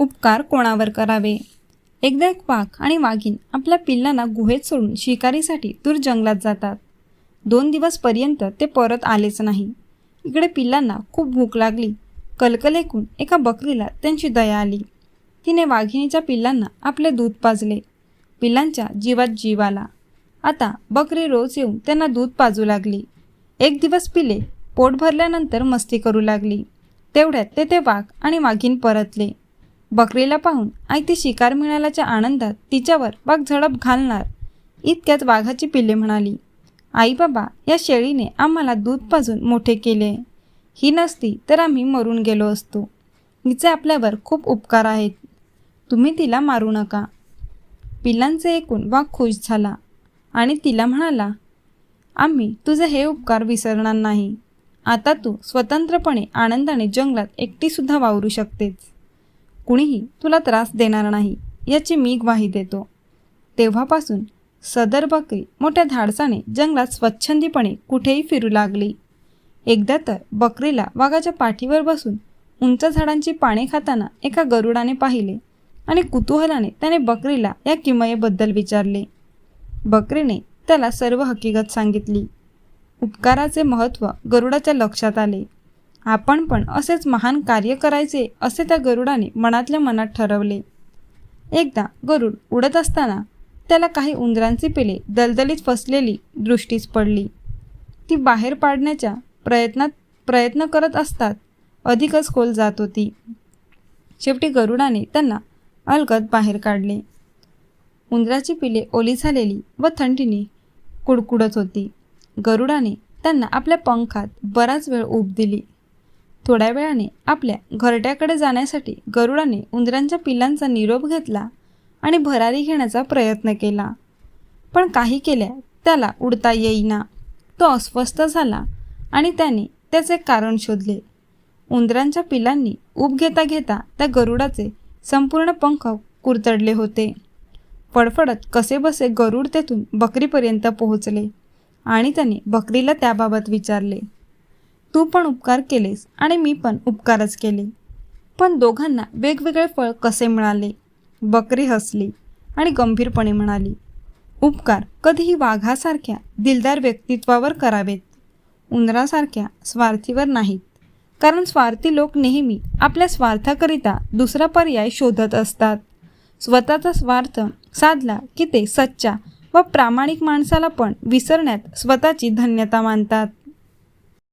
उपकार कोणावर करावे? एकदा एक वाघ आणि वाघीण आपल्या पिल्लांना गुहेत सोडून शिकारीसाठी दूर जंगलात जातात. दोन दिवसपर्यंत ते परत आलेच नाही. इकडे पिल्लांना खूप भूक लागली. कलकल ऐकून एका बकरीला त्यांची दया आली. तिने वाघिणीच्या पिल्लांना आपले दूध पाजले. पिल्लांच्या जीवात जीव आला. आता बकरी रोज येऊन त्यांना दूध पाजू लागली. एक दिवस पिले पोट भरल्यानंतर मस्ती करू लागली. तेवढ्यात ते ते वाघ आणि वाघीण परतले. बकरीला पाहून आई ती शिकार मिळाल्याच्या आनंदात तिच्यावर वाघ झडप घालणार. इतक्यात वाघाची पिल्ले म्हणाली आई बाबा या शेळीने आम्हाला दूध पाजून मोठे केले. ही नसती तर आम्ही मरून गेलो असतो. हिचे आपल्यावर खूप उपकार आहेत. तुम्ही तिला मारू नका. पिल्लांचे ऐकून वाघ खुश झाला आणि तिला म्हणाला आम्ही तुझे हे उपकार विसरणार नाही. आता तू स्वतंत्रपणे आनंदाने जंगलात एकटीसुद्धा वावरू शकतेस. कुणीही तुला त्रास देणार नाही याची मी ग्वाही देतो. तेव्हापासून सदर बकरी मोठ्या धाडसाने जंगलात स्वच्छंदीपणे कुठेही फिरू लागली. एकदा तर बकरीला वाघाच्या पाठीवर बसून उंच झाडांची पाने खाताना एका गरुडाने पाहिले आणि कुतूहलाने त्याने बकरीला या किमयेबद्दल विचारले. बकरीने त्याला सर्व हकीकत सांगितली. उपकाराचे महत्त्व गरुडाच्या लक्षात आले. आपण पण असेच महान कार्य करायचे असे त्या गरुडाने मनातल्या मनात ठरवले. एकदा गरुड उडत असताना त्याला काही उंदरांची पिले दलदलीत फसलेली दृष्टीस पडली. ती बाहेर पाडण्याच्या प्रयत्नात प्रयत्न करत असतात अधिकच खोल जात होती. शेवटी गरुडाने त्यांना अलगद बाहेर काढले. उंदराची पिले ओली झालेली व थंडीने कुडकुडत होती. गरुडाने त्यांना आपल्या पंखात बराच वेळ ऊब दिली. थोड्या वेळाने आपल्या घरट्याकडे जाण्यासाठी गरुडाने उंदरांच्या पिल्लांचा निरोप घेतला आणि भरारी घेण्याचा प्रयत्न केला. पण काही केल्या त्याला उडता येईना. तो अस्वस्थ झाला आणि त्याने त्याचे कारण शोधले. उंदरांच्या पिलांनी ऊब घेता घेता त्या गरुडाचे संपूर्ण पंख कुरतडले होते. फडफडत कसेबसे गरुड तेथून बकरीपर्यंत पोहोचले आणि त्याने बकरीला त्याबाबत विचारले. तू पण उपकार केलेस आणि मी पण उपकारच केले. पण दोघांना वेगवेगळे फळ कसे मिळाले? बकरी हसली आणि गंभीरपणे म्हणाली उपकार कधीही वाघासारख्या दिलदार व्यक्तित्वावर करावेत. उंदरासारख्या स्वार्थीवर नाहीत. कारण स्वार्थी लोक नेहमी आपल्या स्वार्थाकरिता दुसरा पर्याय शोधत असतात. स्वतःचा स्वार्थ साधला की ते सच्चा व प्रामाणिक माणसाला पण विसरण्यात स्वतःची धन्यता मानतात.